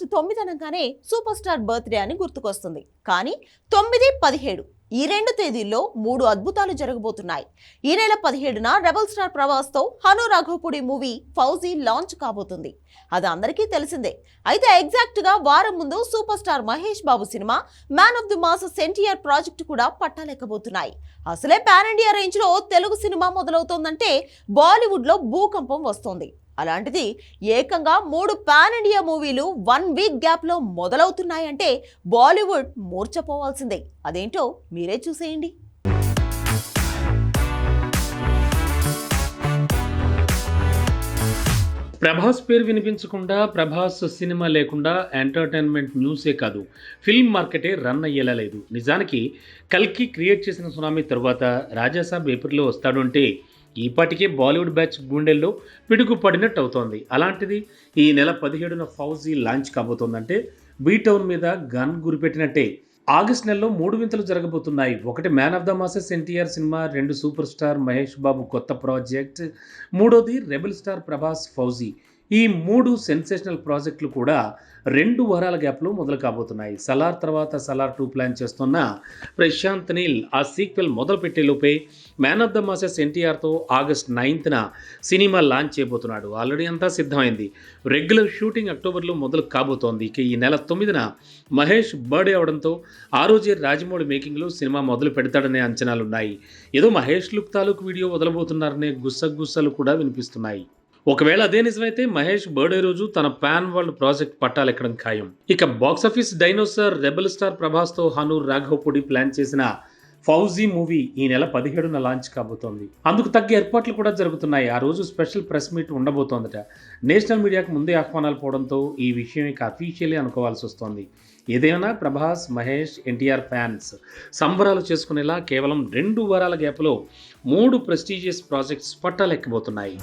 August తొమ్మిది అనగానే super star birthday అని గుర్తుకొస్తుంది. కానీ తొమ్మిది పదిహేడు ఈ రెండు తేదీల్లో మూడు అద్భుతాలు జరగబోతున్నాయి. ఈ నెల పదిహేడున రెబల్ స్టార్ ప్రభాస్తో హను రాఘవపూడి మూవీ ఫౌజీ లాంచ్ కాబోతుంది. అది అందరికీ తెలిసిందే. అయితే ఎగ్జాక్ట్గా వారం ముందు సూపర్ స్టార్ మహేష్ బాబు సినిమా మ్యాన్ ఆఫ్ ది మాస్ సెంటియర్ ప్రాజెక్ట్ కూడా పట్టాలెక్కబోతున్నాయి అసలే పాన్ ఇండియా రేంజ్లో తెలుగు సినిమా మొదలవుతోందంటే బాలీవుడ్లో భూకంపం వస్తోంది. అలాంటిది ఏకంగా మూడు పాన్ ఇండియా మూవీలు వన్ వీక్ గ్యాప్లో మొదలవుతున్నాయంటే బాలీవుడ్ మూర్చపోవాల్సిందే అదేంటో మీరే చూసేయండి. ప్రభాస్ పేరు వినిపించకుండా ప్రభాస్ సినిమా లేకుండా ఎంటర్టైన్మెంట్ న్యూసే కాదు. ఫిల్మ్ మార్కెటే రన్ అయ్యేలా లేదు. నిజానికి కల్కి క్రియేట్ చేసిన సునామీ తర్వాత రాజాసాబ్ ఏప్రిల్లో వస్తాడు అంటే ఈపాటికే బాలీవుడ్ బ్యాచ్ గుండెల్లో పిడుగుపడినట్టు అవుతోంది అలాంటిది ఈ నెల పదిహేడున ఫౌజీ లాంచ్ కాబోతోందంటే బీటౌన్ మీద గన్ గురిపెట్టినట్టే. ఆగస్ట్ నెలలో మూడు వింతలు జరగబోతున్నాయి. ఒకటి man of the masses NTR cinema రెండు సూపర్ స్టార్ మహేష్ బాబు కొత్త ప్రాజెక్ట్ మూడోది రెబల్ స్టార్ ప్రభాస్ ఫౌజీ. ఈ మూడు సెన్సేషనల్ ప్రాజెక్టులు కూడా రెండు వారాల గ్యాప్లో మొదలు కాబోతున్నాయి. సలార్ తర్వాత సలార్ టూ ప్లాన్ చేస్తున్న ప్రశాంత్ నీల్ ఆ సీక్వెల్ మొదలు పెట్టేలోపే మ్యాన్ ఆఫ్ ద మాసెస్ ఎన్టీఆర్తో ఆగస్ట్ నైన్త్న సినిమా లాంచ్ చేయబోతున్నాడు. ఆల్రెడీ అంతా సిద్ధమైంది. రెగ్యులర్ షూటింగ్ అక్టోబర్లో మొదలు కాబోతోంది. ఇక ఈ నెల తొమ్మిదిన మహేష్ బర్త్డే అవడంతో ఆ రోజే రాజమౌళి మేకింగ్లో సినిమా మొదలు పెడతాడనే అంచనాలున్నాయి. ఏదో మహేష్ లుక్ తాలూకు వీడియో వదలబోతున్నారనే గుస్సగుస్సలు కూడా వినిపిస్తున్నాయి. ఒకవేళ అదే నిజమైతే మహేష్ బర్త్డే రోజు తన పాన్ వరల్డ్ ప్రాజెక్ట్ పట్టాలెక్కడం ఖాయం. ఇక box office dinosaur rebel star ప్రభాస్తో Hanu Raghavapudi plan చేసిన ఫౌజీ మూవీ ఈ నెల పదిహేడున లాంచ్ కాబోతోంది. అందుకు తగ్గ ఏర్పాట్లు కూడా జరుగుతున్నాయి. ఆ రోజు స్పెషల్ ప్రెస్ మీట్ ఉండబోతోందట. నేషనల్ మీడియాకు ముందే ఆహ్వానాలు పోవడంతో ఈ విషయం ఇక అఫీషియలీ అనుకోవాల్సి వస్తోంది. ఏదైనా ప్రభాస్ మహేష్ ఎన్టీఆర్ ఫ్యాన్స్ సంబరాలు చేసుకునేలా కేవలం రెండు వారాల గ్యాప్లో మూడు ప్రెస్టీజియస్ ప్రాజెక్ట్స్ పట్టాలెక్కబోతున్నాయి.